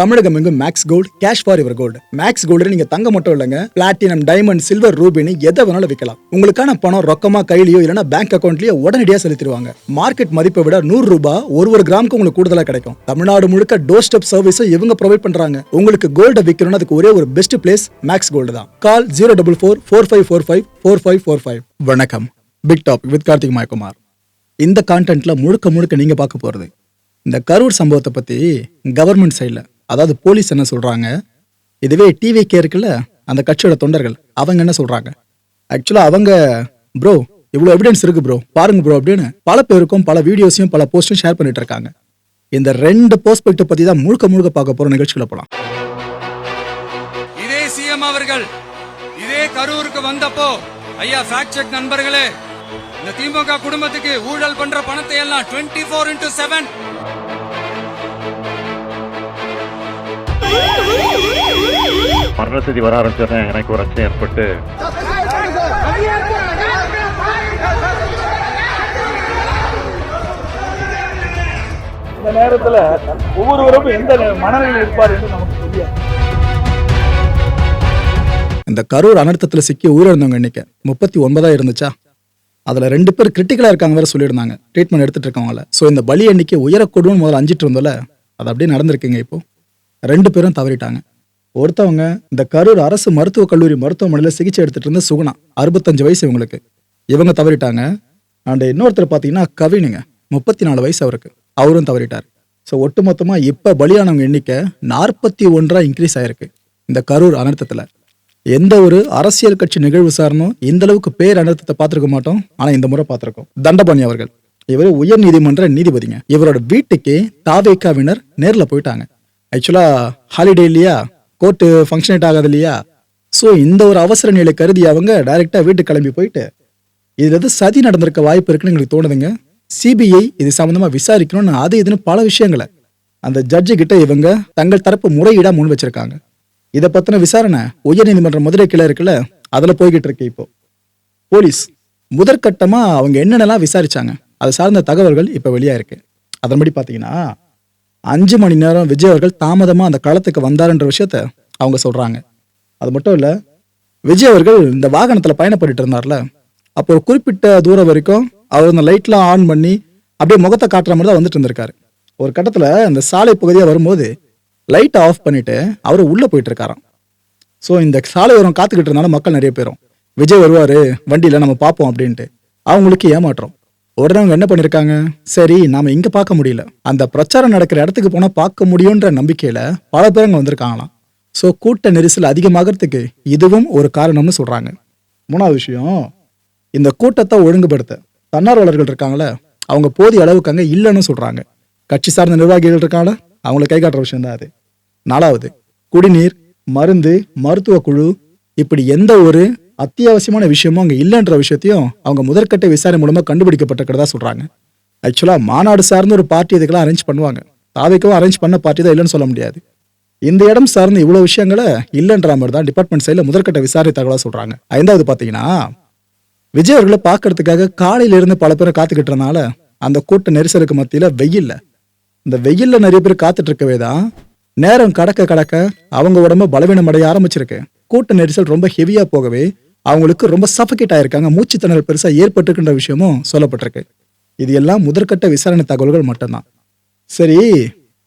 தமிழகம் எங்கும் max gold cash for your gold max gold நீங்க தங்க மட்டும் இல்லைங்க. பிளாட்டினம் டைமண்ட் சில்வர் ரூபினி எதை வேணாலும் விற்கலாம். உங்களுக்கான பணம் ரொக்கமா கையிலயோ இல்லைன்னா பேங்க் அக்கௌண்ட்லயோ உடனடியாக செலுத்திடுவாங்க. மார்க்கெட் மதிப்பை விட நூறு ரூபாய் ஒரு ஒரு கிராமுக்கு உங்களுக்கு கூடுதலா கிடைக்கும். தமிழ்நாடு முழுக்க டோர் ஸ்டெப் சர்வீஸும் இவங்க ப்ரொவைட் பண்றாங்க. உங்களுக்கு கோல்டை விற்கணும்னு அதுக்கு ஒரே ஒரு பெஸ்ட் பிளேஸ் மேக்ஸ் கோல்டு தான். Call zero double four four five four five four five four five வணக்கம். Big top with Karthik Mayakumar இந்த கான்டென்ட்ல முழுக்க முழுக்க நீங்க பார்க்க போறது இந்த கரூர் சம்பவத்தை பத்தி கவர்மெண்ட் சைடில் அதாவது போலீஸ் என்ன சொல்றாங்க? இதுவே டிவிக்கே இருக்குல்ல அந்த கட்சியோட தொண்டர்கள் அவங்க என்ன சொல்றாங்க? ஆக்சுவலா அவங்க ப்ரோ இவ்வளோ எவிடன்ஸ் இருக்கு ப்ரோ பாருங்க ப்ரோ அப்படின்னு பல பேருக்கும் பல வீடியோஸையும் பல போஸ்ட்டும் ஷேர் பண்ணிட்டு இருக்காங்க. இந்த ரெண்டு போஸ்பெக்டை பத்தி தான் முழுக்க முழுக்க பார்க்க போற நிகழ்ச்சிகளை போலாம். இதே சிஎம் அவர்கள் இதே கரூருக்கு வந்தப்போ ஐயா ஃபேக்ட் செக் நண்பர்களே இந்த திமுக குடும்பத்துக்கு ஊழல் பண்ற பணத்தை எல்லாம் டுவெண்ட்டி ஃபோர் இன்டூ செவன் மரண செய்தி வர ஆரம்பிச்சோடனே எனக்கு ஒரு அச்சம் ஏற்பட்டு இந்த நேரத்துல ஒவ்வொருவரும் எந்த மனநிலையில் இருப்பார் என்று நமக்கு தெரியாது. இந்த கரூர் அனர்த்தத்தில் சிக்கி உயிரிழந்தவங்க எண்ணிக்கை முப்பத்தி ஒன்பதா இருந்துச்சா? அதில் ரெண்டு பேர் கிரிட்டிக்கலாக இருக்காங்க வேற சொல்லியிருந்தாங்க. ட்ரீட்மெண்ட் எடுத்துட்டு இருக்கவங்கள. ஸோ இந்த பலி எண்ணிக்கை உயரக்கூடும் முதல்ல அஞ்சிட்டு இருந்தோம்ல? அது அப்படியே நடந்திருக்குங்க இப்போ. ரெண்டு பேரும் தவறிட்டாங்க. ஒருத்தவங்க இந்த கரூர் அரசு மருத்துவக் கல்லூரி மருத்துவமனையில் சிகிச்சை எடுத்துட்டு இருந்த சுகுணா அறுபத்தஞ்சு வயசு இவங்களுக்கு. இவங்க தவறிட்டாங்க. அண்ட் இன்னொருத்தர் பார்த்தீங்கன்னா கவினுங்க முப்பத்தி நாலு வயசு அவருக்கு. அவரும் தவறிட்டார். ஸோ ஒட்டுமொத்தமாக இப்போ பலியானவங்க எண்ணிக்கை நாற்பத்தி ஒன்றாக இன்க்ரீஸ் ஆயிருக்கு இந்த கரூர் அனர்த்தத்தில். எந்த ஒரு அரசியல் கட்சி நிகழ்வு சாரணும் இந்த அளவுக்கு பேர் அனர்த்தத்தை பார்த்துருக்க மாட்டோம். ஆனால் இந்த முறை பார்த்துருக்கோம். தண்டபாணி அவர்கள் இவர் உயர் நீதிமன்ற நீதிபதிங்க. இவரோட வீட்டுக்கே தாவேக்காவினர் நேரில் போயிட்டாங்க. ஆக்சுவலாக ஹாலிடே இல்லையா? கோர்ட்டு ஃபங்க்ஷனேட் ஆகாது இல்லையா? ஸோ இந்த ஒரு அவசர நிலை கருதி அவங்க டைரெக்டாக வீட்டுக்கு கிளம்பி போயிட்டு இதில் எது சதி நடந்திருக்க வாய்ப்பு இருக்குன்னு எங்களுக்கு தோணுதுங்க. சிபிஐ இது சம்மந்தமாக விசாரிக்கணும்னு அது இதுன்னு பல விஷயங்களை. அந்த ஜட்ஜு கிட்ட இவங்க தங்கள் தரப்பு முறையீடாக முன் வச்சிருக்காங்க. இதை பற்றின விசாரணை உயர்நீதிமன்ற மதுரை கிளை இருக்குல்ல அதில் போய்கிட்டு இருக்கு இப்போ. போலீஸ் முதற்கட்டமாக அவங்க என்னென்னலாம் விசாரிச்சாங்க அது சார்ந்த தகவல்கள் இப்போ வெளியாக இருக்கு அதன்படி பார்த்தீங்கன்னா அஞ்சு மணி நேரம் விஜய் அவர்கள் தாமதமாக அந்த களத்துக்கு வந்தாருன்ற விஷயத்த அவங்க சொல்கிறாங்க அது மட்டும் இல்லை விஜய் அவர்கள் இந்த வாகனத்தில் பயணப்பட்டு இருந்தார்ல அப்போ ஒரு குறிப்பிட்ட தூரம் வரைக்கும் அவர் அந்த லைட்லாம் ஆன் பண்ணி அப்படியே முகத்தை காட்டுற மாதிரி தான் வந்துட்டு இருந்திருக்காரு. ஒரு கட்டத்தில் அந்த சாலை பகுதியாக வரும்போது லைட்டை ஆஃப் பண்ணிட்டு அவர் உள்ளே போயிட்டு இருக்காராம். ஸோ இந்த சாலை ஓரம் காத்துக்கிட்டு இருந்தாலும் மக்கள் நிறைய பேரும் விஜய் வருவார் வண்டியில் நம்ம பார்ப்போம் அப்படின்ட்டு அவங்களுக்கு ஏமாற்றம். ஒருத்தவங்க என்ன பண்ணிருக்காங்க? சரி நாம இங்க பார்க்க முடியல. அந்த பிரச்சாரம் நடக்கிற இடத்துக்கு போனா பார்க்க முடியும்ன்ற நம்பிக்கையில பல பேர் அங்க வந்திருக்காங்களாம். ஸோ கூட்ட நெரிசல் அதிகமாகறதுக்கு இதுவும் ஒரு காரணம்னு சொல்றாங்க. மூணாவது விஷயம் இந்த கூட்டத்தை ஒழுங்குபடுத்த. தன்னார்வலர்கள் இருக்காங்களே அவங்க போதிய அளவுக்கு அங்கே இல்லைன்னு சொல்றாங்க. கட்சி சார்ந்த நிர்வாகிகள் இருக்காங்களே அவங்களை கை காட்டுற விஷயம் தான் அது. நாலாவது குடிநீர் மருந்து மருத்துவ குழு இப்படி எந்த ஒரு அத்தியாவசியமான விஷயமும் அங்கே இல்லைன்ற விஷயத்தையும் அவங்க முதற்கட்ட விசாரணை மூலமாக கண்டுபிடிக்கப்பட்டிருக்கிறதா சொல்கிறாங்க ஆக்சுவலாக மாநாடு சார்ந்த ஒரு பார்ட்டி இதுக்கெல்லாம் அரேஞ்ச் பண்ணுவாங்க. தாவைக்கவும் அரேஞ்ச் பண்ண பார்ட்டி தான் இல்லைன்னு சொல்ல முடியாது. இந்த இடம் சார்ந்த இவ்வளோ விஷயங்களை இல்லைன்ற மாதிரி தான் டிபார்ட்மெண்ட் சைடில் முதற்கட்ட விசாரணை தகவலாக சொல்கிறாங்க ஐந்தாவது பார்த்தீங்கன்னா விஜய் அவர்களை பார்க்கறதுக்காக காலையிலிருந்து பல பேரை காத்துக்கிட்டனால அந்த கூட்ட நெரிசலுக்கு மத்தியில் வெயில்ல. இந்த வெயில்ல நிறைய பேர் காத்துட்டு இருக்கவே தான் நேரம் கடக்க கடக்க அவங்க உடம்பு பலவீனம் அடைய ஆரம்பிச்சிருக்கு. கூட்ட நெரிசல் ரொம்ப ஹெவியாக போகவே அவங்களுக்கு ரொம்ப சஃபகேட் ஆயிருக்காங்க. மூச்சு திணறல் பெருசா ஏற்பட்டிருக்குன்ற விஷயமும் சொல்லப்பட்டிருக்கு. இது எல்லாம் முதற்கட்ட விசாரணை தகவல்கள் மட்டும்தான். சரி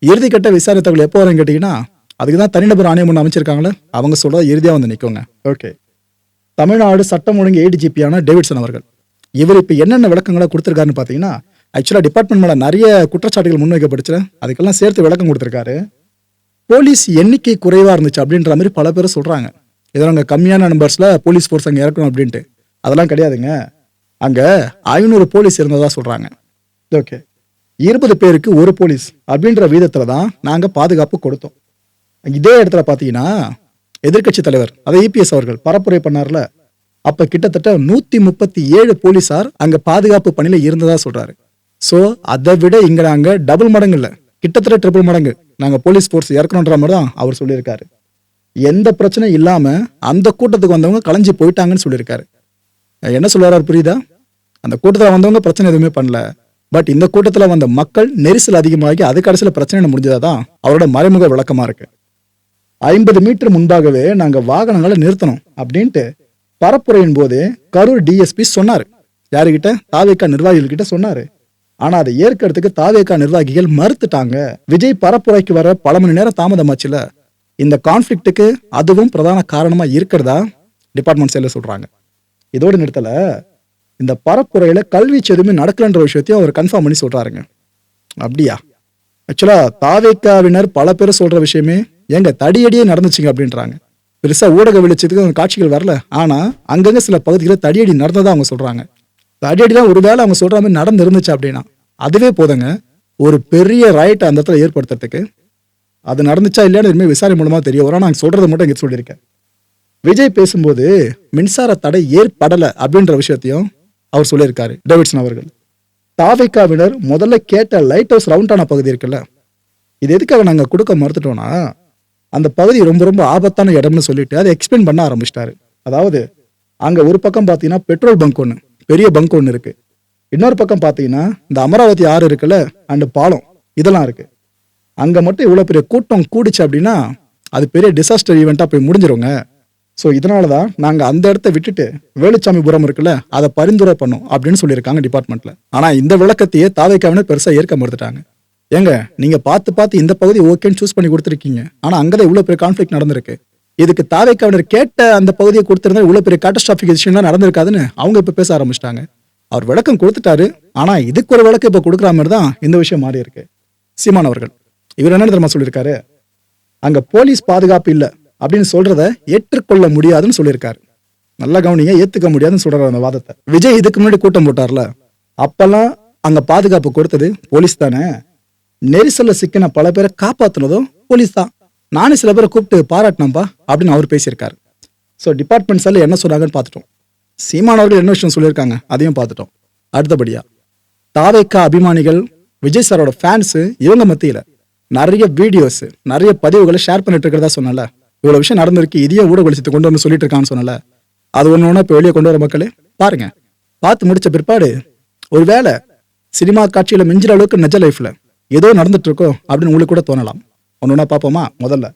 இறுதிக்கட்ட விசாரணை தகவல் எப்போ வரும்னு கேட்டீங்கன்னா அதுக்கு தான் தனிநபர் ஆணையம் ஒன்று அமைச்சிருக்காங்களே அவங்க சொல்றத இறுதியா வந்து நிற்குங்க ஓகே. தமிழ்நாடு சட்டம் ஒழுங்கு ஏடிஜிபியான டேவிட்சன் அவர்கள். இவர் இப்போ என்னென்ன விளக்கங்களை கொடுத்துருக்காருன்னு பார்த்தீங்கன்னா ஆக்சுவலாக டிபார்ட்மெண்ட் மேலே நிறைய குற்றச்சாட்டுகள் முன்வைக்கப்படுச்சு அதுக்கெல்லாம் சேர்த்து விளக்கம் கொடுத்துருக்காரு. போலீஸ் எண்ணிக்கை குறைவாக இருந்துச்சு அப்படின்ற மாதிரி பல பேர் சொல்கிறாங்க ஏதோ அங்கே கம்மியான நம்பர்ஸில் போலீஸ் ஃபோர்ஸ் அங்கே இறக்கணும் அப்படின்ட்டு. அதெல்லாம் கிடையாதுங்க. அங்கே ஐநூறு போலீஸ் இருந்ததாக சொல்கிறாங்க ஓகே இருபது பேருக்கு ஒரு போலீஸ் அப்படின்ற வீதத்தில் தான் நாங்கள் பாதுகாப்பு கொடுத்தோம். இதே இடத்துல பார்த்தீங்கன்னா எதிர்க்கட்சி தலைவர் அதை இபிஎஸ் அவர்கள் பரப்புரை பண்ணார்ல. அப்போ கிட்டத்தட்ட நூற்றி முப்பத்தி ஏழு போலீஸார் அங்கே பாதுகாப்பு பணியில் இருந்ததாக சொல்கிறாரு ஸோ அதை விட இங்கே நாங்கள் டபுள் மடங்கு இல்லை. கிட்டத்தட்ட ட்ரிபிள் மடங்கு. நாங்கள் போலீஸ் ஃபோர்ஸ் இறக்கணுன்ற மாதிரி தான் அவர் சொல்லியிருக்காரு. எந்த பிரச்சனையும் இல்லாமல் அந்த கூட்டத்துக்கு வந்தவங்க கலைஞ்சி போயிட்டாங்கன்னு சொல்லியிருக்காரு. என்ன சொல்றாரு புரியுதா? அந்த கூட்டத்தில் வந்தவங்க பிரச்சனை எதுவுமே பண்ணல. பட் இந்த கூட்டத்தில் வந்த மக்கள் நெரிசல் அதிகமாகி அது கடைசியில் பிரச்சனை முடிஞ்சதா தான் அவரோட மறைமுக விளக்கமாக இருக்கு. ஐம்பது மீட்டர் முன்பாகவே நாங்கள் வாகனங்களை நிறுத்தணும் அப்படின்ட்டு பரப்புரையின் போது கரூர் டிஎஸ்பி சொன்னார். யாருக்கிட்ட தாவேக்கா நிர்வாகிகள் கிட்ட ஆனால் அதை ஏற்கிறதுக்கு தாவேக்கா நிர்வாகிகள் மறுத்துட்டாங்க. விஜய் பரப்புரைக்கு வர பல மணி நேரம் தாமதமாச்சுல. இந்த கான்ஃப்ளிக்ட்டுக்கு அதுவும் பிரதான காரணமாக இருக்கிறதா டிபார்ட்மெண்ட் சைடில் சொல்கிறாங்க இதோட நிறுத்தல இந்த பரப்புரையில் கல்வீச்சு எதுவுமே நடக்கலன்ற விஷயத்தையும் அவர் கன்ஃபார்ம் பண்ணி சொல்கிறாருங்க அப்படியா? ஆக்சுவலாக தாவேக்காவினர் பல பேர் சொல்கிற விஷயமே எங்க தடியடியே நடந்துச்சுங்க அப்படின்றாங்க. பெருசாக ஊடக வெளிச்சத்துக்கு அந்த காட்சிகள் வரல. ஆனால் அங்கங்கே சில பகுதிகளில் தடியடி நடந்ததாக அவங்க சொல்றாங்க. தடியடிலாம் ஒருவேளை அவங்க சொல்கிற மாதிரி நடந்து இருந்துச்சு அப்படின்னா அதுவே போதுங்க. ஒரு பெரிய ரைட் அந்த இடத்துல ஏற்படுத்துறதுக்கு அது நடந்துச்சா இல்லையான்னு இனிமேல் விசாரணை மூலமாக தெரிய வரும் நான் சொல்கிறது மட்டும் இங்கே சொல்லியிருக்கேன். விஜய் பேசும்போது மின்சார தடை ஏற்படலை அப்படின்ற விஷயத்தையும் அவர் சொல்லியிருக்காரு டேவிட்சன் அவர்கள். தாவைக்காவினர் முதல்ல கேட்ட லைட் ஹவுஸ் ரவுண்டான பகுதி இருக்குல்ல இது எதுக்காக நாங்கள் கொடுக்க மறுத்துட்டோம்னா அந்த பகுதி ரொம்ப ரொம்ப ஆபத்தான இடம்னு சொல்லிட்டு அதை எக்ஸ்பிளைன் பண்ண ஆரம்பிச்சிட்டாரு. அதாவது அங்கே ஒரு பக்கம் பார்த்தீங்கன்னா பெட்ரோல் பங்க் ஒன்று பெரிய பங்க் ஒன்று இருக்குது இன்னொரு பக்கம் பார்த்தீங்கன்னா இந்த அமராவதி ஆறு இருக்குல்ல அண்டு பாலம் இதெல்லாம் இருக்குது அங்கே மட்டும் இவ்வளோ பெரிய கூட்டம் கூடிச்சு அப்படின்னா அது பெரிய டிசாஸ்டர் ஈவெண்ட்டாக போய் முடிஞ்சிருங்க. ஸோ இதனால தான் நாங்கள் அந்த இடத்த விட்டுட்டு வேலுச்சாமிபுரம் இருக்குல்ல அதை பரிந்துரை பண்ணோம் அப்படின்னு சொல்லியிருக்காங்க டிபார்ட்மெண்ட்டில் ஆனால் இந்த விளக்கத்தையே தாவைக்காவினர் பெருசாக ஏற்க மறுத்துட்டாங்க. ஏங்க நீங்கள் பார்த்து பார்த்து இந்த பகுதி ஓகேன்னு சூஸ் பண்ணி கொடுத்துருக்கீங்க. ஆனால் அங்கே தான் இவ்வளோ பெரிய கான்ஃப்ளிக் நடந்திருக்கு. இதுக்கு தாவைக்காவினர் கேட்ட அந்த பகுதியை கொடுத்துருந்தா இவ்வளோ பெரிய கேட்டஸ்டாஃபிக் விஷயம்லாம் நடந்திருக்காதுன்னு அவங்க இப்போ பேச ஆரம்பிச்சிட்டாங்க. அவர் விளக்கம் கொடுத்துட்டாரு. ஆனால் இதுக்கு ஒரு விளக்கம் இப்போ கொடுக்குற மாதிரி தான் இந்த விஷயம் மாறி இருக்கு சீமான் இவர் என்ன தெரியுமா சொல்லியிருக்காரு? அங்க போலீஸ் பாதுகாப்பு இல்லை அப்படின்னு சொல்றத ஏற்றுக்கொள்ள முடியாதுன்னு சொல்லியிருக்காரு. நல்லா கவனிங்க ஏத்துக்க முடியாதுன்னு சொல்றாரு அந்த வாதத்தை. விஜய் இதுக்கு முன்னாடி கூட்டம் போட்டார்ல அப்பெல்லாம் அங்க பாதுகாப்பு கொடுத்தது போலீஸ் தானே. நெரிசல்ல சிக்கின பல பேரை காப்பாத்துனதும் போலீஸ் தான். நானே சில பேரை கூப்பிட்டு பாராட்டினப்பா அப்படின்னு அவர் பேசியிருக்காரு. ஸோ டிபார்ட்மெண்ட்ஸ் சைடில் என்ன சொல்றாங்கன்னு பார்த்துட்டோம். சீமான் அவர்கள் என்ன விஷயம் சொல்லியிருக்காங்க அதையும் பார்த்துட்டோம். அடுத்தபடியா தாவேக்கா அபிமானிகள் விஜய் சாரோட ஃபேன்ஸு இவங்க மத்தியில். நிறைய வீடியோஸ் நிறைய பதிவுகளை ஷேர் பண்ணிட்டு இருக்கிறதா சொன்னல. இவ்வளவு விஷயம் நடந்திருக்கு இதையே ஊடக வெளிச்சத்தை கொண்டு வந்து சொல்லிட்டு இருக்கான்னு சொன்னல. அது ஒன்று ஒன்றா இப்போ வெளியே கொண்டு வர மக்களே பாருங்க. பார்த்து முடிச்ச பிற்பாடு ஒருவேளை சினிமா காட்சியில் மிஞ்சிற அளவுக்கு நிஜ லைஃப்ல ஏதோ நடந்துட்டு இருக்கோ அப்படின்னு உங்களுக்கு கூட தோணலாம். ஒன்று ஒன்றா பார்ப்போமா? முதல்ல.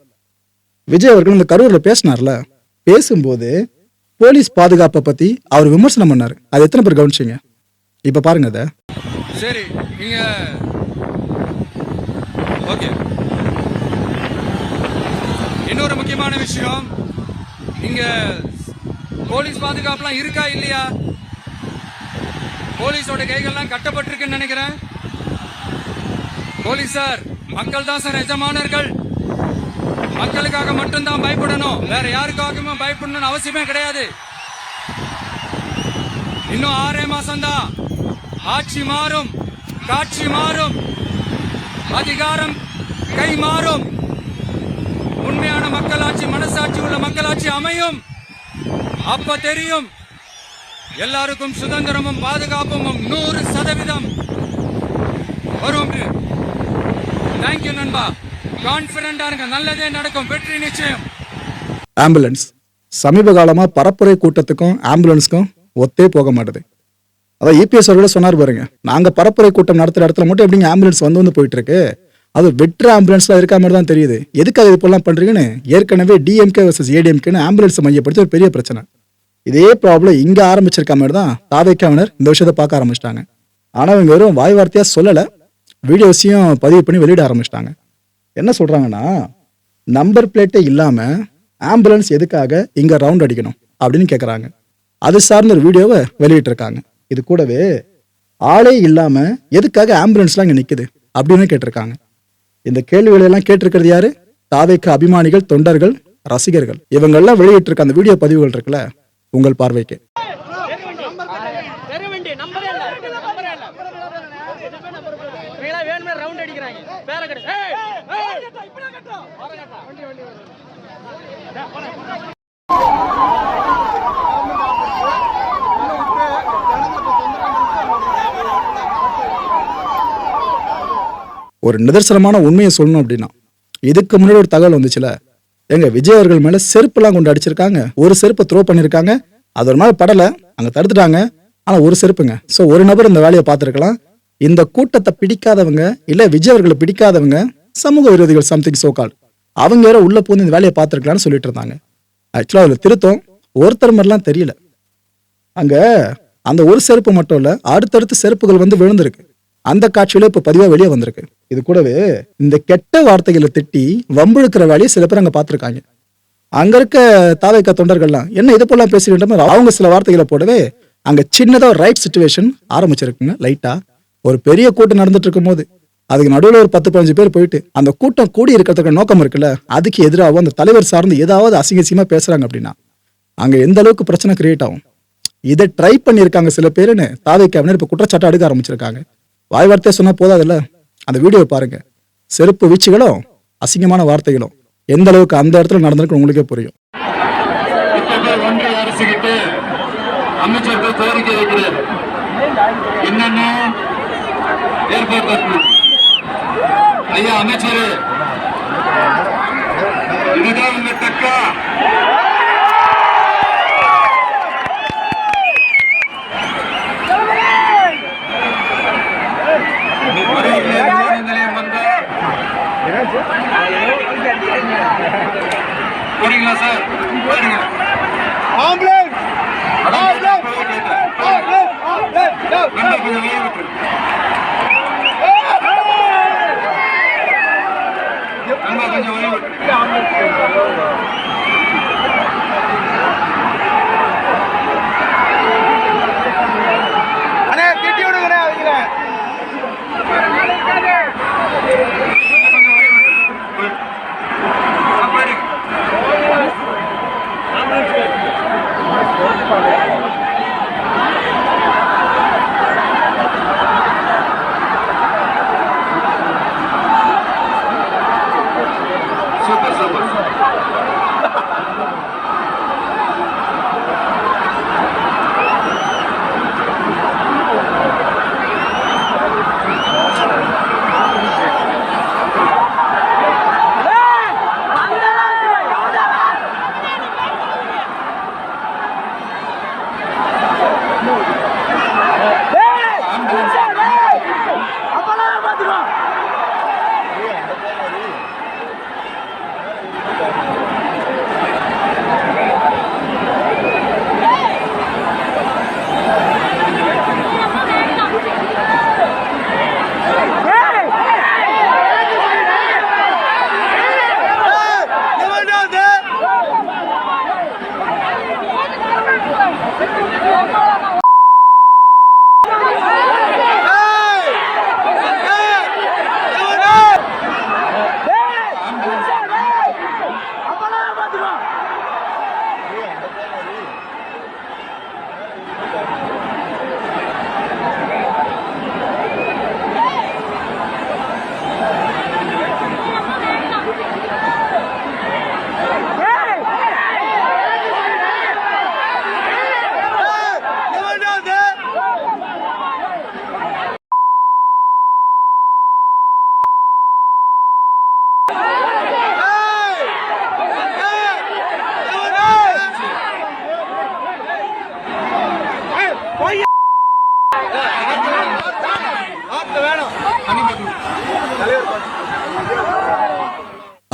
விஜய் அவர்கள் இந்த கரூரில் பேசினார்ல பேசும்போது போலீஸ் பாதுகாப்பை பத்தி அவர் விமர்சனம் பண்ணாரு. அது எத்தனை பேர் கவனிச்சீங்க? இப்போ பாருங்க அதை சரி நீங்கள் ஓகே. இன்னொரு முக்கியமான விஷயம் இங்க போலீஸ் பாதுகாப்புலாம் இருக்கா இல்லையா? போலீஸோட கைகள்லாம் கட்டப்பட்டிருக்குன்னு நினைக்கிறேன். போலீஸ் சார் மக்கள் தான் சார் எஜமானர்கள். மக்களுக்காக மட்டும்தான் பயப்படணும். வேற யாருக்காகவும் பயப்படணும்னு அவசியமே கிடையாது. இன்னும் ஆறே மாசம்தான். ஆட்சி மாறும் காட்சி மாறும். அதிகாரம் கை மாறும் உண்மையான மக்களாட்சி மனசாட்சி உள்ள மக்களாட்சி அமையும். அப்ப தெரியும். எல்லாருக்கும் சுதந்திரமும் பாதுகாப்பும் நூறு சதவீதம் வரும் தேங்க்யூ நண்பா. கான்பிடண்டா இருங்க. நல்லதே நடக்கும். வெற்றி நிச்சயம். ஆம்புலன்ஸ் சமீப காலமா பரப்புரை கூட்டத்துக்கும் ஆம்புலன்ஸ்க்கும் ஒத்தே போக மாட்டுது. அதான் இபிஎஸ் அவர்களே சொன்னார் பாருங்க. நாங்கள் பரப்புரை கூட்டம் நடத்துகிற இடத்துல மட்டும் எப்படிங்க ஆம்புலன்ஸ் வந்து வந்து போயிட்டு இருக்கு அது வெற்ற ஆம்புலன்ஸ்லாம் இருக்க மாதிரி தான் தெரியுது. எதுக்காக இது இப்பெல்லாம் பண்ணுறீங்கன்னு ஏற்கனவே டிஎம்கே வர்சஸ் ஏடிஎம்கேன்னு ஆம்புலன்ஸ் மையப்படுத்தி ஒரு பெரிய பிரச்சனை. இதே ப்ராப்ளம் இங்கே ஆரம்பிச்சிருக்க மாதிரி தான் தாவேக்காவினர் இந்த விஷயத்தை பார்க்க ஆரம்பிச்சிட்டாங்க. ஆனால் இவங்க வெறும் வாய் வார்த்தையாக சொல்லலை. வீடியோஸையும் பதிவு பண்ணி வெளியிட ஆரம்பிச்சிட்டாங்க. என்ன சொல்கிறாங்கன்னா நம்பர் பிளேட்டே இல்லாமல் ஆம்புலன்ஸ் எதுக்காக இங்கே ரவுண்ட் அடிக்கணும் அப்படின்னு கேட்குறாங்க அது சார்ந்த ஒரு வீடியோவை வெளியிட்டிருக்காங்க. இது கூடவே ஆளே இல்லாம எதுக்காக ஆம்புலன்ஸ்லாம் இங்கே நிக்குது அப்படின்னு கேட்டிருக்காங்க இந்த கேள்விகளெல்லாம் கேட்டிருக்கிறது யாரு தாவைக்கு அபிமானிகள் தொண்டர்கள் ரசிகர்கள் இவங்கெல்லாம் வெளியிட்டிருக்க அந்த வீடியோ பதிவுகள் இருக்குல்ல உங்கள் பார்வைக்கு தெருவண்டி நம்பரே இல்ல நம்பரே இல்ல இவங்களா வேணுமே ரவுண்ட் அடிக்கிறாங்க வேற கடை ஏய் ஏய் வண்டி வண்டி ஒரு நிதர்சனமான உண்மையை சொல்லணும் அப்படின்னா இதுக்கு முன்னாடி ஒரு தகவல் வந்துச்சுல? எங்க விஜய் அவர்கள் மேல செருப்புலாம் கொண்டு அடிச்சிருக்காங்க. ஒரு செருப்பை த்ரோ பண்ணிருக்காங்க. அது ஒரு மாதிரி படல அங்க தடுத்துட்டாங்க. ஆனா ஒரு செருப்புங்க. சோ ஒரு நபர் இந்த வேலையை பார்த்துருக்கலாம். இந்த கூட்டத்தை பிடிக்காதவங்க இல்ல விஜய் அவர்களை பிடிக்காதவங்க சமூக விரோதிகள் சம்திங் சோகால் அவங்க வேற உள்ள போந்து இந்த வேலையை பார்த்துருக்கலாம்னு சொல்லிட்டு இருந்தாங்க. ஆக்சுவலா அதுல திருத்தம் ஒருத்தர் மாதிரிலாம் தெரியல. அங்க அந்த ஒரு செருப்பு மட்டும் இல்ல அடுத்தடுத்து செருப்புகள் வந்து விழுந்திருக்கு. அந்த காட்சியில இப்ப பதிவா வெளியே வந்திருக்கு. இது கூடவே இந்த கெட்ட வார்த்தைகளை திட்டி வம்பிழுக்கிற வேலையை சில பேர் அங்க பாத்திருக்காங்க அங்க இருக்க தாவைக்க தொண்டர்கள்லாம் என்ன இது போலாம் பேசுகின்ற அவங்க சில வார்த்தைகளை போடவே அங்க சின்னதா ரைட் சுச்சுவேஷன் ஆரம்பிச்சிருக்குங்க லைட்டா ஒரு பெரிய கூட்டம் நடந்துட்டு இருக்கும்போது அதுக்கு நடுவில் ஒரு பத்து பதினஞ்சு பேர் போயிட்டு அந்த கூட்டம் கூடி இருக்கிறதுக்கு நோக்கம் இருக்குல்ல அதுக்கு எதிராக அந்த தலைவர் சார்ந்து ஏதாவது அசிங்க பேசுகிறாங்க பேசுறாங்க அப்படின்னா அங்க எந்த அளவுக்கு பிரச்சனை கிரியேட் ஆகும்? இதை ட்ரை பண்ணியிருக்காங்க சில பேருன்னு தாவைக்கு இப்ப குற்றச்சாட்டு அடுக்க ஆரம்பிச்சிருக்காங்க. வாய் வார்த்தையை சொன்னா போதாதுல்ல? அந்த வீடியோ பாருங்க. செருப்பு வீச்சுகளும் அசிங்கமான வார்த்தைகளும். எந்த அளவுக்கு அந்த இடத்துல நடந்திருக்கு உங்களுக்கே புரியும். அமைச்சர்கள் கோரிக்கை வைக்கிறார் ஏற்பாடு ஐயா அமைச்சர். இதுதான் போறீங்களா சார்? பாருங்க நல்லா கொஞ்சம் வெளியே விட்டுரு. நல்லா கொஞ்சம் வெளியே விட்டுரு. கொஞ்சம் வெளியே விட்டுரு. ஆ, பாருங்க. சூப்பர் சூப்பர்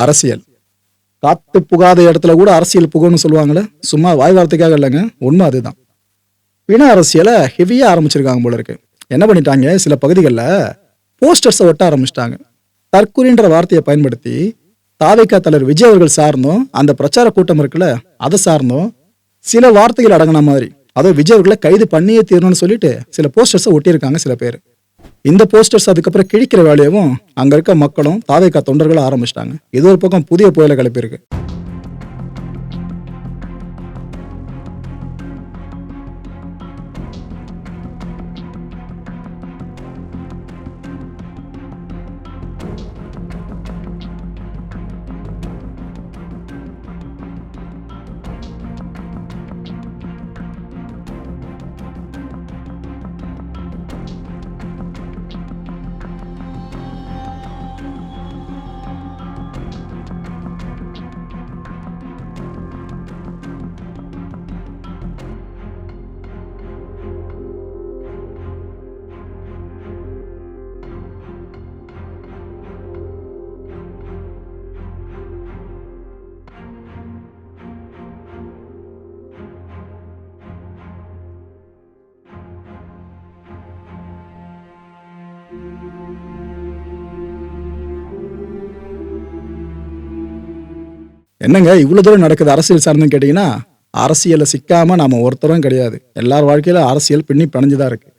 அரசியல். காத்து புகாத இடத்துல கூட அரசியல் புகணும்னு சொல்லுவாங்கள சும்மா வாய் வார்த்தைக்காக இல்லைங்க உண்மை அதுதான். பிண அரசியலை ஹெவியா ஆரம்பிச்சிருக்காங்க போல இருக்கு. என்ன பண்ணிட்டாங்க சில பகுதிகளில் போஸ்டர்ஸை ஒட்ட ஆரம்பிச்சிட்டாங்க. தற்கொலைன்ற வார்த்தையை பயன்படுத்தி தாவைக்கா தலைவர் விஜய் அவர்கள் சார்ந்தும் அந்த பிரச்சார கூட்டம் இருக்குல்ல அதை சார்ந்தும் சில வார்த்தைகள் அடங்கின மாதிரி. அதோ விஜய் அவர்களை கைது பண்ணியே தீரணும்னு சொல்லிட்டு சில போஸ்டர்ஸை ஒட்டியிருக்காங்க சில பேர். இந்த போஸ்டர்ஸ் அதுக்கப்புறம் கிழிக்கிற வேலையவும் அங்க இருக்க மக்களும் தாவேக்கா தொண்டர்களும் ஆரம்பிச்சிட்டாங்க. இது ஒரு பக்கம் புதிய புயலை கிளப்பியிருக்கு. என்னங்க இவ்வளோ தூரம் நடக்குது அரசியல் சார்ந்துன்னு கேட்டிங்கன்னா அரசியலை சிக்காமல் நாம் ஒருத்தரும் கிடையாது. எல்லார் வாழ்க்கையில் அரசியல் பின்னி பிணைஞ்சுதான் இருக்குது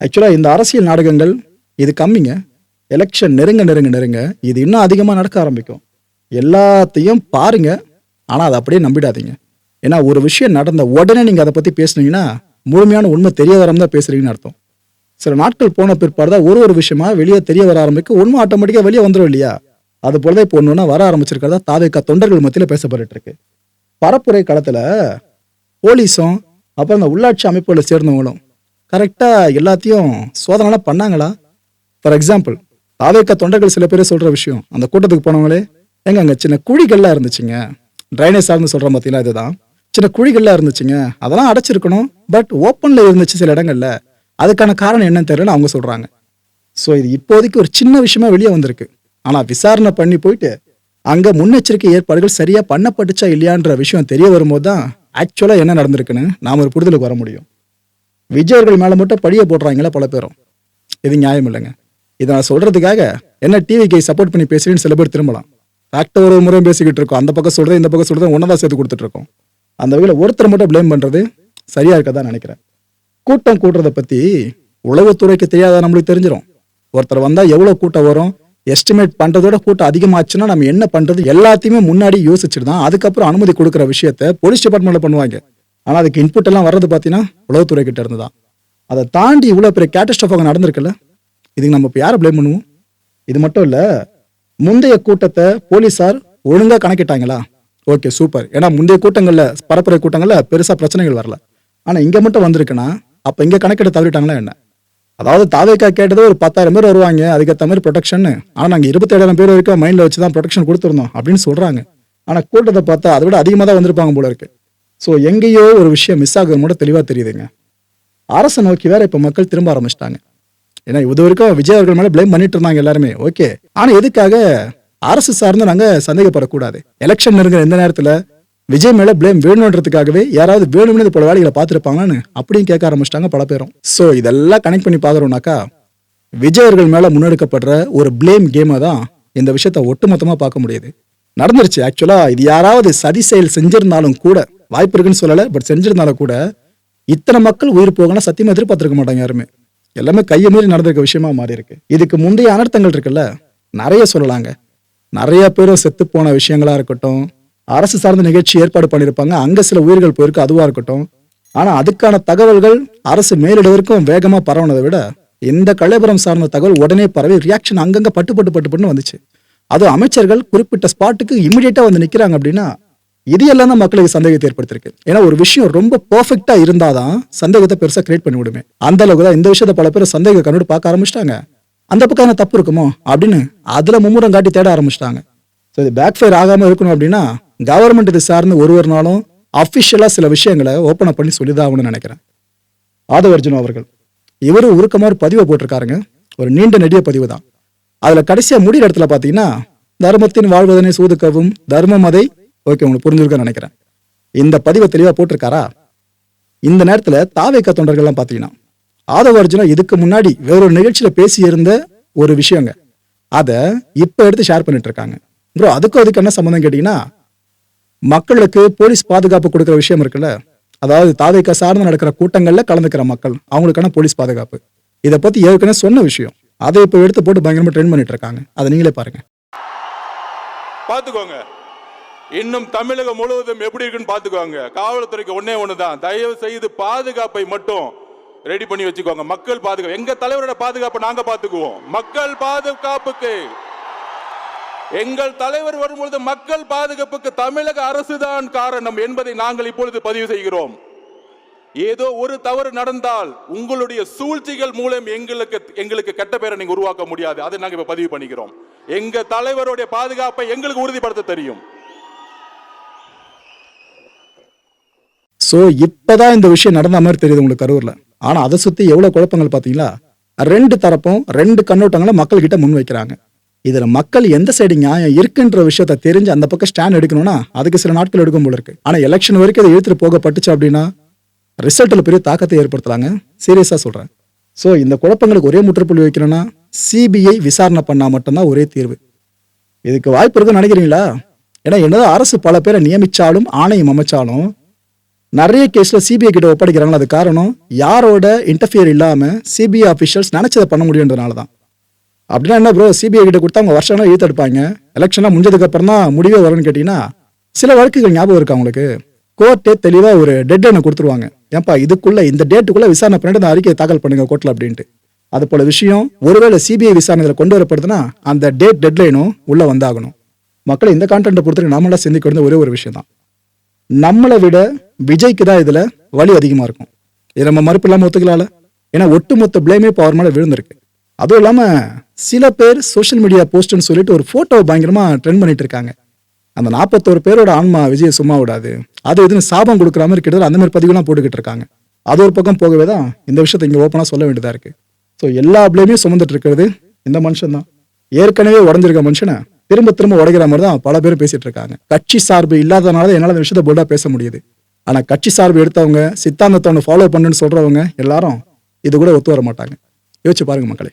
ஆக்சுவலாக இந்த அரசியல் நாடகங்கள் இது கம்மிங்க. எலெக்ஷன் நெருங்க நெருங்க நெருங்க இது இன்னும் அதிகமாக நடக்க ஆரம்பிக்கும். எல்லாத்தையும் பாருங்க ஆனால் அதை அப்படியே நம்பிடாதீங்க. ஏன்னா ஒரு விஷயம் நடந்த உடனே நீங்கள் அதை பற்றி பேசுனீங்கன்னா முழுமையான உண்மை தெரிய வராம தான் பேசுறீங்கன்னு அர்த்தம். சில நாட்கள் போன பிற்பாடு தான் ஒரு ஒரு விஷயமா வெளியே தெரிய வர ஆரம்பிக்கும் உண்மை ஆட்டோமேட்டிக்காக வெளியே வந்துடும் இல்லையா? அது போலதான் இப்போ ஒன்று வர ஆரம்பிச்சிருக்கிறதா தாவேக்கா தொண்டர்கள் மத்தியில் பேசப்பட்டு இருக்கு. பரப்புரை களத்தில் போலீஸும் அப்புறம் அந்த உள்ளாட்சி அமைப்புகளை சேர்ந்தவங்களும் கரெக்டாக எல்லாத்தையும் சோதனைலாம் பண்ணாங்களா? ஃபார் எக்ஸாம்பிள் தாவேக்கா தொண்டர்கள் சில பேர் சொல்கிற விஷயம் அந்த கூட்டத்துக்கு போனவங்களே எங்க அங்கே சின்ன குழிகள்லாம் இருந்துச்சுங்க. ட்ரைனேஜ் சார்ந்து சொல்கிறோம் பார்த்தீங்களா இதுதான். சின்ன குழிகள்லாம் இருந்துச்சுங்க. அதெல்லாம் அடைச்சிருக்கணும். பட் ஓப்பனில் இருந்துச்சு சில இடங்கள்ல. அதுக்கான காரணம் என்னன்னு தெரியலன்னு அவங்க சொல்கிறாங்க ஸோ இது இப்போதைக்கு ஒரு சின்ன விஷயமா வெளியே வந்திருக்கு. ஆனால் விசாரணை பண்ணி போயிட்டு அங்கே முன்னெச்சரிக்கை ஏற்பாடுகள் சரியாக பண்ணப்பட்டுச்சா இல்லையான்ற விஷயம் தெரிய வரும்போது தான் ஆக்சுவலாக என்ன நடந்திருக்குன்னு நாம் ஒரு புரிதலுக்கு வர முடியும். விஜயர்கள் மேலே மட்டும் படியை போடுறாங்களா பல பேரும். இது நியாயம் இல்லைங்க. இதை நான் சொல்கிறதுக்காக என்ன டிவிக்கு சப்போர்ட் பண்ணி பேசுகிறேன்னு சில பேர் திரும்பலாம். ஃபேக்டர் ஒரு முறை பேசிக்கிட்டு இருக்கோம். அந்த பக்கம் சொல்கிறது இந்த பக்கம் சொல்கிறது ஒன்றா சேர்த்து கொடுத்துட்ருக்கோம் அந்த வகையில் ஒருத்தர் மட்டும் ப்ளேம் பண்ணுறது சரியாக இருக்கதா நினைக்கிறேன். கூட்டம் கூட்டுறதை பற்றி உளவுத்துறைக்கு தெரியாத நம்மளுக்கு தெரிஞ்சிடும் ஒருத்தர் வந்தால் எவ்வளோ கூட்டம் வரும்? எஸ்டிமேட் பண்றதோட கூட்டம் அதிகமாச்சுன்னா நம்ம என்ன பண்றது எல்லாத்தையுமே முன்னாடி யோசிச்சுட்டு தான் அதுக்கப்புறம் அனுமதி கொடுக்குற விஷயத்த போலீஸ் டிபார்ட்மெண்ட்ல பண்ணுவாங்க. ஆனா அதுக்கு இன்புட் எல்லாம் வர்றது பாத்தீங்கன்னா உளவுத்துறை கிட்ட இருந்து தான் அதை தாண்டி இவ்வளவு பெரிய கேட்டஸ்டாஃபாக நடந்திருக்குல்ல? இதுக்கு நம்ம இப்போ யாரை பிளேம் பண்ணுவோம்? இது மட்டும் இல்ல முந்தைய கூட்டத்தை போலீஸார் ஒழுங்கா கணக்கிட்டாங்களா? ஓகே சூப்பர் ஏன்னா முந்தைய கூட்டங்கள்ல பரப்புரை கூட்டங்கள்ல பெருசா பிரச்சனைகள் வரல. ஆனா இங்க மட்டும் வந்திருக்குன்னா அப்ப இங்க கணக்கிட தவறிட்டாங்களா என்ன? அதாவது தாவேக்கா கேட்டது ஒரு பத்தாயிரம் பேர் வருவாங்க அதுக்கேற்ற மாதிரி ப்ரொடெக்ஷன் ஆனால் நாங்கள் இருபத்தேழாயிரம் பேர் வரைக்கும் மைண்டில் வச்சு தான் ப்ரொடெக்ஷன் கொடுத்துருந்தோம் அப்படின்னு சொல்கிறாங்க ஆனால் கூட்டத்தை பார்த்தா அதை விட அதிகமாக தான் வந்திருப்பாங்க போல இருக்கு. ஸோ எங்கேயோ ஒரு விஷயம் மிஸ் ஆகுது மட்டும் தெளிவாக தெரியுதுங்க. அரசை நோக்கி வேற இப்போ மக்கள் திரும்ப ஆரம்பிச்சிட்டாங்க. ஏன்னா இது வரைக்கும் விஜய் அவர்கள் மேலே ப்ளேம் பண்ணிட்டு இருந்தாங்க எல்லாருமே. ஓகே ஆனால் எதுக்காக அரசு சார்ந்து நாங்கள் சந்தேகப்படக்கூடாது? எலெக்ஷன் இருக்கிற எந்த நேரத்தில் விஜய் மேல ப்ளேம் வேணுன்றதுக்காகவே யாராவது வேணும்னு இது போல வேலைகளை பார்த்துருப்பாங்கன்னு அப்படியும் கேட்க ஆரம்பிச்சிட்டாங்க பல பேரும். ஸோ இதெல்லாம் கனெக்ட் பண்ணி பார்க்குறோம்னாக்கா விஜய் அவர்கள் மேல முன்னெடுக்கப்படுற ஒரு ப்ளேம் கேமை தான் இந்த விஷயத்த ஒட்டுமொத்தமாக பார்க்க முடியுது. நடந்துருச்சு. ஆக்சுவலாக இது யாராவது சதி செயல் செஞ்சிருந்தாலும் கூட வாய்ப்பு இருக்குன்னு சொல்லலை பட் செஞ்சிருந்தாலும் கூட இத்தனை மக்கள் உயிர் போகணும் சத்தியமாக எதிர்பார்த்துருக்க மாட்டாங்க யாருமே. எல்லாமே கையை மீறி நடந்திருக்க விஷயமா மாறி இருக்கு. இதுக்கு முந்தைய அனர்த்தங்கள் இருக்குல்ல நிறைய சொல்லலாங்க. நிறைய பேரும் செத்து போன விஷயங்களா இருக்கட்டும் அரசு சார்ந்த நிகழ்ச்சி ஏற்பாடு பண்ணியிருப்பாங்க. அங்கே சில உயிர்கள் போயிருக்கு அதுவாக இருக்கட்டும். ஆனால் அதுக்கான தகவல்கள் அரசு மேலிடவிற்கும் வேகமாக பரவுனதை விட இந்த கள்ளபுரம் சார்ந்த தகவல் உடனே பரவி ரியாக்ஷன் அங்கங்கே பட்டு பட்டு பட்டு பட்டுன்னு வந்துச்சு. அதுவும் அமைச்சர்கள் குறிப்பிட்ட ஸ்பாட்டுக்கு இமிடியேட்டாக வந்து நிற்கிறாங்க அப்படின்னா இது எல்லாம் தான் மக்களுக்கு சந்தேகத்தை ஏற்படுத்திருக்கு ஏன்னா ஒரு விஷயம் ரொம்ப பெர்ஃபெக்ட்டா இருந்தாதான் சந்தேகத்தை பெருசா கிரியேட் பண்ணி விடுமே. அந்த அளவுக்கு தான் இந்த விஷயத்த பல பேர் சந்தேக கண்ணோடு பார்க்க ஆரம்பிச்சிட்டாங்க. அந்த பக்கம் என்ன தப்பு இருக்குமோ அப்படின்னு அதுல மும்முரம் காட்டி தேட ஆரம்பிச்சிட்டாங்க. ஸோ இது பேக் ஃபயர் ஆகாம இருக்கணும் அப்படின்னா கவர்மெண்ட் இது சார்ந்து ஒரு ஒரு நாளும் சில விஷயங்களை ஓப்பன் பண்ணி சொல்லிதான் ஆகணும்னு நினைக்கிறேன் ஆதவர்ஜுன் அவர்கள் இவரும் உருக்கமாக ஒரு பதிவை போட்டிருக்காருங்க. ஒரு நீண்ட நெடிய பதிவு தான். அதில் கடைசியாக முடிகிற இடத்துல பார்த்தீங்கன்னா தர்மத்தின் வாழ்வதனை சூதுக்கவும் தர்மம் அதை ஓகே உங்களுக்கு புரிஞ்சிருக்குன்னு நினைக்கிறேன். இந்த பதிவை தெளிவாக போட்டிருக்காரா? இந்த நேரத்தில் தாவேக்க தொண்டர்கள்லாம் பார்த்தீங்கன்னா ஆதவ அர்ஜுனா இதுக்கு முன்னாடி வேறொரு நிகழ்ச்சியில் பேசியிருந்த ஒரு விஷயங்க. அதை இப்போ எடுத்து ஷேர் பண்ணிட்டு இருக்காங்க. ப்ரோ அதுக்கும் அதுக்கு என்ன சம்மந்தம் கேட்டிங்கன்னா மக்களுக்கு போலீஸ் பாதுகாப்பு கொடுக்குற விஷயம் இருக்குல்ல? அதாவது தாவேக்கா சார்ந்து நடக்கிற கூட்டங்கள்ல கலந்துக்கிற மக்கள் அவங்களுக்கான போலீஸ் பாதுகாப்பு. இதை பத்தி ஏற்கனவே சொன்ன விஷயம். அதை இப்போ எடுத்து போட்டு பயங்கரமா ட்ரெண்ட் பண்ணிட்டு இருக்காங்க அதை நீங்களே பாருங்க. பாத்துக்கோங்க இன்னும் தமிழகம் முழுவதும் எப்படி இருக்குன்னு பாத்துக்கோங்க காவல்துறைக்கு ஒண்ணே ஒண்ணுதான். தயவு செய்து பாதுகாப்பை மட்டும் ரெடி பண்ணி வச்சுக்கோங்க. மக்கள் பாதுகாப்பு. எங்க தலைவரோட பாதுகாப்பை நாங்க பாத்துக்குவோம் மக்கள் பாதுகாப்புக்கு. எங்கள் தலைவர் வரும்பொழுது மக்கள் பாதுகாப்புக்கு தமிழக அரசுதான் காரணம் என்பதை நாங்கள் இப்பொழுது பதிவு செய்கிறோம். ஏதோ ஒரு தவறு நடந்தால் உங்களுடைய சூழ்ச்சிகள் மூலம் எங்களுக்கு எங்களுக்கு கெட்ட பேரை நீங்க உருவாக்க முடியாது. அதை நாங்க இப்ப பதிவு பண்ணிக்கிறோம். எங்க தலைவருடைய பாதுகாப்பை எங்களுக்கு உறுதிப்படுத்த தெரியும். சோ இப்பதான் இந்த விஷயம் நடந்த மாதிரி தெரியுது உங்களுக்கு கரூர்ல. ஆனா அதை சுத்தி எவ்வளவு குழப்பங்கள் பாத்தீங்களா ரெண்டு தரப்பும் ரெண்டு கண்ணோட்டங்களை மக்கள் கிட்ட முன் வைக்கிறாங்க இதுல மக்கள் எந்த சைடு நியாயம் இருக்குன்ற விஷயத்த தெரிஞ்சு அந்த பக்கம் ஸ்டாண்ட் எடுக்கணும்னா அதுக்கு சில நாட்கள் எடுக்கும் போல இருக்கு. ஆனா எலெக்ஷன் வரைக்கும் அதை இழுத்துட்டு போகப்பட்டுச்சு அப்படின்னா ரிசல்ட்ல பெரிய தாக்கத்தை ஏற்படுத்தலாங்க. சீரியஸா சொல்றேன். ஸோ இந்த குழப்பங்களுக்கு ஒரே முற்றுப்புள்ளி வைக்கணும்னா சிபிஐ விசாரணை பண்ணால் மட்டும்தான் ஒரே தீர்வு. இதுக்கு வாய்ப்பு இருக்குன்னு நினைக்கிறீங்களா? ஏன்னா என்னதான் அரசு பல பேரை நியமிச்சாலும் ஆணையம் அமைச்சாலும் நிறைய கேஸில் சிபிஐ கிட்ட ஒப்படைக்கிறாங்களா? அது காரணம் யாரோட இன்டர்ஃபியர் இல்லாமல் சிபிஐ ஆஃபீஷியல்ஸ் நினச்சதை பண்ண முடியுன்றதுனால தான் அப்படின்னா என்ன ப்ரோ சிபிஐ கிட்ட கொடுத்தா அவங்க வருஷம்னா இழுத்தெடுப்பாங்க எலெக்ஷனாக முடிஞ்சதுக்கு அப்புறம் தான் முடிவே வரும்னு கேட்டிங்கன்னா சில வழக்குகள் ஞாபகம் இருக்கா உங்களுக்கு? கோர்ட்டே தெளிவாக ஒரு டெட்லைனை கொடுத்துருவாங்க. ஏன்பா இதுக்குள்ள இந்த டேட்டுக்குள்ள விசாரணை பண்ணிட்டு அந்த அறிக்கையை தாக்கல் பண்ணுங்க கோர்ட்டில் அப்படின்ட்டு. அது போல விஷயம் ஒருவேளை சிபிஐ விசாரணையில் கொண்டு வரப்படுதுன்னா அந்த டேட் டெட்லைனும் உள்ளே வந்தாகணும். மக்களை இந்த கான்டென்ட்டை பொறுத்தவரைக்கும் நம்மளாம் சிந்திக்க வேண்டிய ஒரே ஒரு விஷயம் தான் நம்மளை விட விஜய்க்கு தான் இதில் வலி அதிகமாக இருக்கும். இதை நம்ம மறுப்பு இல்லாமல் ஒத்துக்கலாம்ல? ஏன்னா ஒட்டுமொத்த பிளேமே இப்போ அவர் மேலே விழுந்திருக்கு. அதுவும் இல்லாமல் சில பேர் சோஷியல் மீடியா போஸ்ட்னு சொல்லிட்டு ஒரு ஃபோட்டோவை பயங்கரமாக ட்ரெண்ட் பண்ணிட்டு இருக்காங்க. அந்த நாற்பத்தோரு பேரோட ஆன்மா விஜய் சும்மா விடாது. அது எதுன்னு சாபம் கொடுக்குற மாதிரி கிட்டத்தட்ட அந்த மாதிரி பதிவுலாம் போட்டுக்கிட்டு இருக்காங்க. அது ஒரு பக்கம் போகவே தான் இந்த விஷயத்தை இங்கே ஓப்பனாக சொல்ல வேண்டியதாக இருக்குது ஸோ எல்லா பிளேமையும் சுமந்துட்டு இருக்கிறது இந்த மனுஷன் தான். ஏற்கனவே உடஞ்சிருக்க மனுஷனை திரும்ப திரும்ப உடைக்கிற மாதிரி தான் பல பேர் பேசிட்டு இருக்காங்க. கட்சி சார்பு இல்லாதனால தான் என்னால் அந்த விஷயத்தை போல்டாக பேச முடியுது. ஆனால் கட்சி சார்பு எடுத்தவங்க சித்தாந்தத்தை ஒன்று ஃபாலோ பண்ணுன்னு சொல்கிறவங்க எல்லாரும் இது கூட ஒத்து வர மாட்டாங்க. யோசிச்சு பாருங்க மக்களே.